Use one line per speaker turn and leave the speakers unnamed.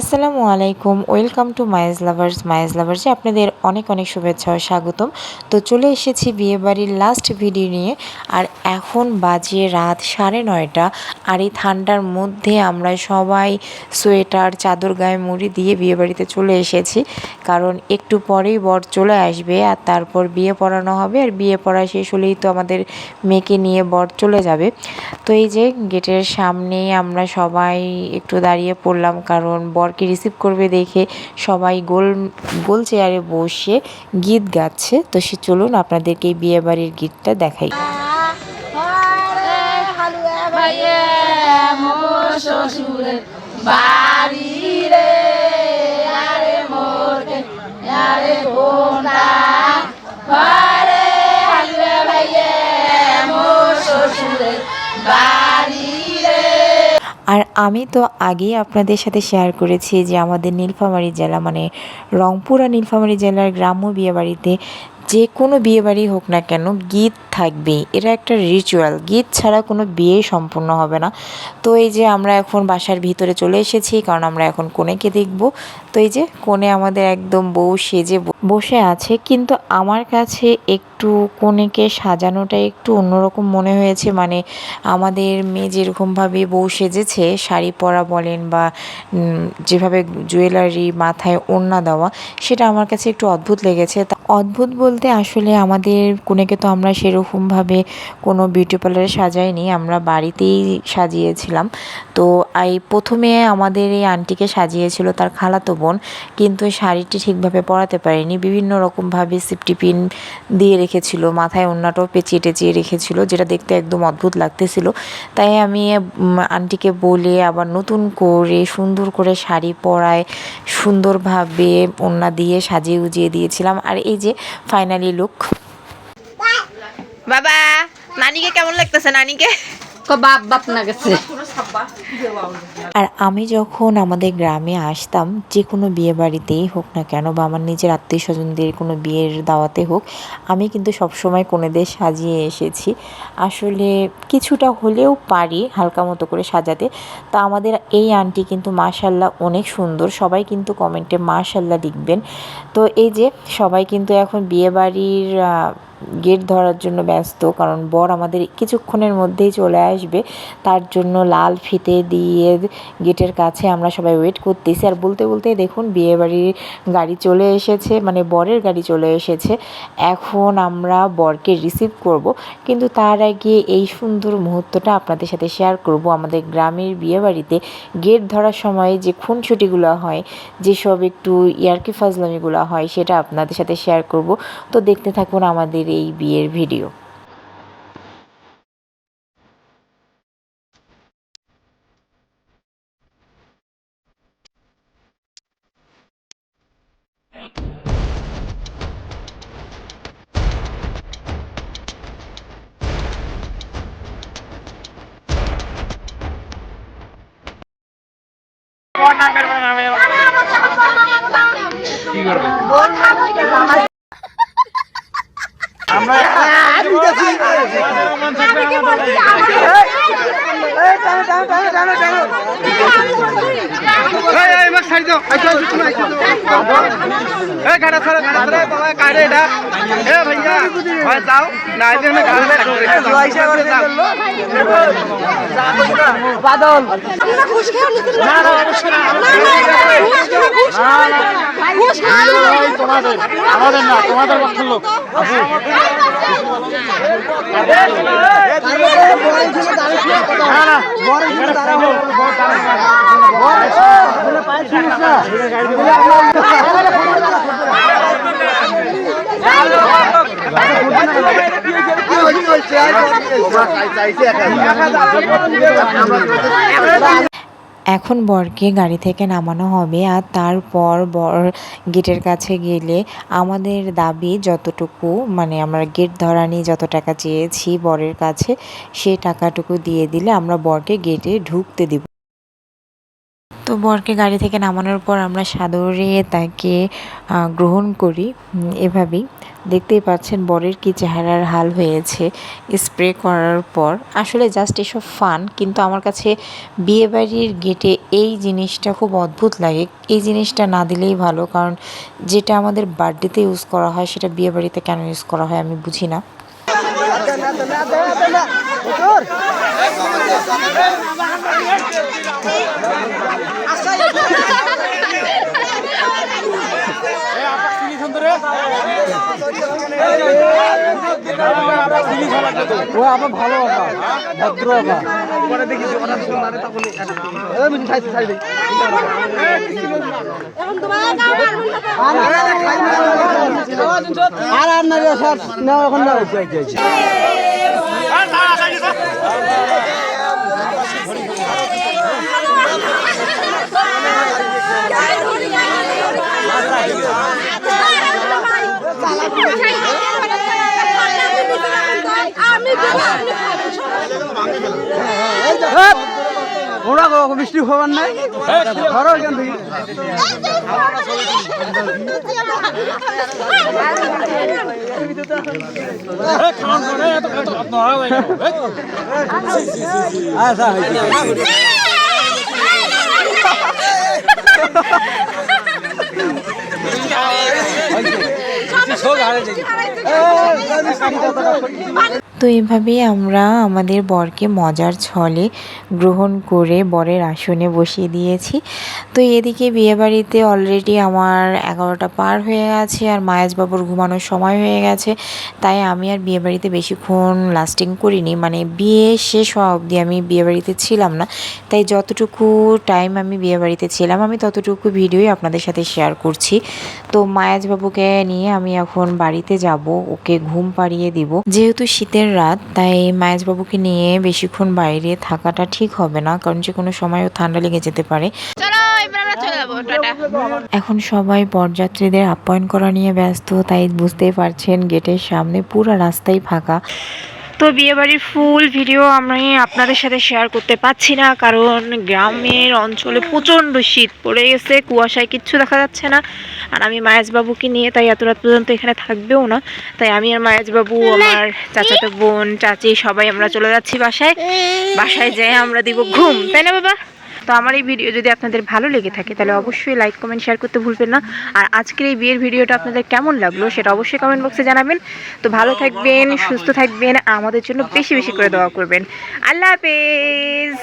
আসসালামু আলাইকুম, welcome to মায়েজ লাভার্স। মায়েজ লাভার্সে আপনাদের অনেক অনেক শুভেচ্ছা ও স্বাগতম। তো চলে এসেছি বিয়েবাড়ির লাস্ট ভিডিও নিয়ে। আর এখন বাজে রাত সাড়ে নয়টা আর এই ঠান্ডার মধ্যে আমরা সবাই সোয়েটার, চাদর গায়ে মুড়ি দিয়ে বিয়েবাড়িতে চলে এসেছি। কারণ একটু পরেই বর চলে আসবে আর তারপর বিয়ে পড়ানো হবে। আর বিয়ে পড়া শেষ হলেই তো আমাদের মেয়েকে নিয়ে বর চলে যাবে। তো এই যে গেটের সামনেই আমরা সবাই একটু দাঁড়িয়ে পড়লাম কারণ বরকে রিসিভ করবে দেখে সবাই গোল গোল চেয়ারে বসে গীত গাচ্ছে। তো সে চলুন আপনাদেরকে এই বিয়েবাড়ির গীতটা দেখাই।
ঘরে
আর আমি তো আগেই আপনাদের সাথে শেয়ার করেছি যে আমাদের নীলফামারী জেলা মানে রংপুর আর নীলফামারী জেলার গ্রাম্য বিয়েবাড়িতে যে কোনো বিয়েবাড়ি হোক না কেন গীত থাকবেই। এটা একটা রিচুয়াল গীত ছাড়া কোনো বিয়ে সম্পূর্ণ হবে না। তো এই যে আমরা এখন বাসার ভিতরে চলে এসেছি, কারণ আমরা এখন কোনেকে দেখব। তো এই যে কোণে আমাদের একদম বউ সেজে বসে আছে, কিন্তু আমার কাছে একটু কোনেকে সাজানোটা একটু অন্যরকম মনে হয়েছে। মানে আমাদের মেয়ে যেরকমভাবে বউ সেজেছে, শাড়ি পরা বলেন বা যেভাবে জুয়েলারি মাথায় ওড়না দেওয়া, সেটা আমার কাছে একটু অদ্ভুত লেগেছে। অদ্ভুত বলতে আসলে আমাদের কোনেকে তো আমরা সেরকমভাবে কোনো বিউটি পার্লারে সাজাইনি, আমরা বাড়িতেই সাজিয়েছিলাম। তো এই প্রথমে আমাদের এই আন্টিকে সাজিয়েছিল তার খালাতো বোন, কিন্তু শাড়িটি ঠিকভাবে পরাতে পারেনি। বিভিন্ন রকমভাবে সিফটি পিন দিয়ে রেখেছিল, মাথায় ওড়নাটাও পেঁচিয়ে টেঁচিয়ে রেখেছিল, যেটা দেখতে একদম অদ্ভুত লাগতেছিল। তাই আমি আন্টিকে বলে আবার নতুন করে সুন্দর করে শাড়ি পরায়, সুন্দরভাবে ওড়না দিয়ে সাজিয়ে উজিয়ে দিয়েছিলাম। আর এই যে ফাইনালি লুক
বাবা নানিকে কেমন লাগতেছে? নানিকে?
আর আমি যখন আমাদের গ্রামে আসতাম, যে কোনো বিয়ে বাড়িতেই হোক না কেন, বা আমার নিজের আত্মীয় স্বজনদের কোনো বিয়ের দাওয়াতে হোক, আমি কিন্তু সবসময় কোনেদের সাজিয়ে এসেছি। আসলে কিছুটা হলেও পারি হালকা মতো করে সাজাতে। তা আমাদের এই আন্টি কিন্তু মাশাল্লাহ অনেক সুন্দর। সবাই কিন্তু কমেন্টে মাশাল্লাহ লিখবেন। তো এই যে সবাই কিন্তু এখন বিয়ে বাড়ির গেট ধরার জন্য ব্যস্ত, কারণ বর আমাদের কিছুক্ষণের মধ্যেই চলে আসবে। তার জন্য লাল ফিতে দিয়ে গেটের কাছে আমরা সবাই ওয়েট করতেছি। আর বলতে বলতে দেখুন, বিয়েবাড়ির গাড়ি চলে এসেছে মানে বরের গাড়ি চলে এসেছে। এখন আমরা বরকে রিসিভ করব। কিন্তু তার আগে এই সুন্দর মুহূর্তটা আপনাদের সাথে শেয়ার করব। আমাদের গ্রামের বিয়েবাড়িতে গেট ধরার সময় যে খুনছুটিগুলো হয়, যেসব একটু ইয়ার্কি ফাজলামিগুলো হয়, সেটা আপনাদের সাথে শেয়ার করব। তো দেখতে থাকুন আমাদের এই বিয়ের ভিডিও।
এই এই আমরা করে যাও বাদল না না অবশ্যই না তোমাদের আমাদের না তোমাদের পক্ষের লোক না
এখন বরকে গাড়ি থেকে নামানো হবে আর তারপর বর গেটের কাছে গেলে আমাদের দাবি যতটুকু মানে আমরা গেট ধরানি যত টাকা চেয়েছি বরের কাছে, সে টাকাটুকু দিয়ে দিলে আমরা বরকে গেটে ঢুকতে দিব। তো বরকে গাড়ি থেকে নামানোর পর আমরা সাদরে তাকে গ্রহণ করি এভাবেই। দেখতেই পাচ্ছেন বরের কি চেহারার হাল হয়েছে স্প্রে করার পর। আসলে জাস্ট এসব ফান কিন্তু আমার কাছে বিয়েবাড়ির গেটে এই জিনিসটা খুব অদ্ভুত লাগে। এই জিনিসটা না দিলেই ভালো, কারণ যেটা আমাদের বার্থডেতে ইউজ করা হয় সেটা বিয়েবাড়িতে কেন ইউজ করা হয় আমি বুঝি না।
আসলে ও আবার ভালো আবার ভদ্র মানে দেই আর আর না নাও এখন নাও মিষ্টি খাবার নাই ধরো এখান থেকে
তো এভাবেই আমরা আমাদের বরকে মজার ছলে গ্রহণ করে বরের আসনে বসিয়ে দিয়েছি। তো এদিকে বিয়েবাড়িতে অলরেডি আমার এগারোটা পার হয়ে গেছে আর মায়াজবাবুর ঘুমানোর সময় হয়ে গেছে। তাই আমি আর বিয়েবাড়িতে বেশিক্ষণ লাস্টিং করিনি। মানে বিয়ে শেষ হওয়া অবধি আমি বিয়েবাড়িতে ছিলাম না। তাই যতটুকু টাইম আমি বিয়েবাড়িতে ছিলাম, আমি ততটুকু ভিডিওই আপনাদের সাথে শেয়ার করছি। তো মায়াজবাবুকে নিয়ে আমি এখন বাড়িতে যাব, ওকে ঘুম পাড়িয়ে দিব। যেহেতু শীতের রাত তাই মায়াজবাবুকে নিয়ে বেশিক্ষণ বাইরে থাকাটা ঠিক হবে না কারণ যে কোনো সময়ও ঠান্ডা লেগে যেতে পারে। এখন সবাই বরযাত্রীদের আপ্যায়ন করা নিয়ে ব্যস্ত তাই বুঝতেই পারছেন গেটের সামনে পুরো রাস্তাই ফাঁকা।
তো বিয়ে বাড়ির ফুল ভিডিও আমি আপনাদের সাথে শেয়ার করতে পারছি না, কারণ গ্রামের অঞ্চলে প্রচণ্ড শীত পড়ে গেছে, কুয়াশায় কিচ্ছু দেখা যাচ্ছে না। আর আমি মায়াজবাবুকে নিয়ে তাই এত রাত পর্যন্ত এখানে থাকবেও না। তাই আমি আর মায়াজবাবু আমার চাচাতো বোন, চাচি সবাই আমরা চলে যাচ্ছি বাসায়। বাসায় যেয়ে আমরা দিব ঘুম, তাই না বাবা? তো আমার এই ভিডিও যদি আপনাদের ভালো লেগে থাকে, তাহলে অবশ্যই লাইক কমেন্ট শেয়ার করতে ভুলবেন না। আর আজকের এই বিয়ের ভিডিওটা আপনাদের কেমন লাগল সেটা অবশ্যই কমেন্ট বক্সে জানাবেন। তো ভালো থাকবেন, সুস্থ থাকবেন, আমাদের জন্য বেশি বেশি করে দোয়া করবেন। আল্লাহ হাফেজ!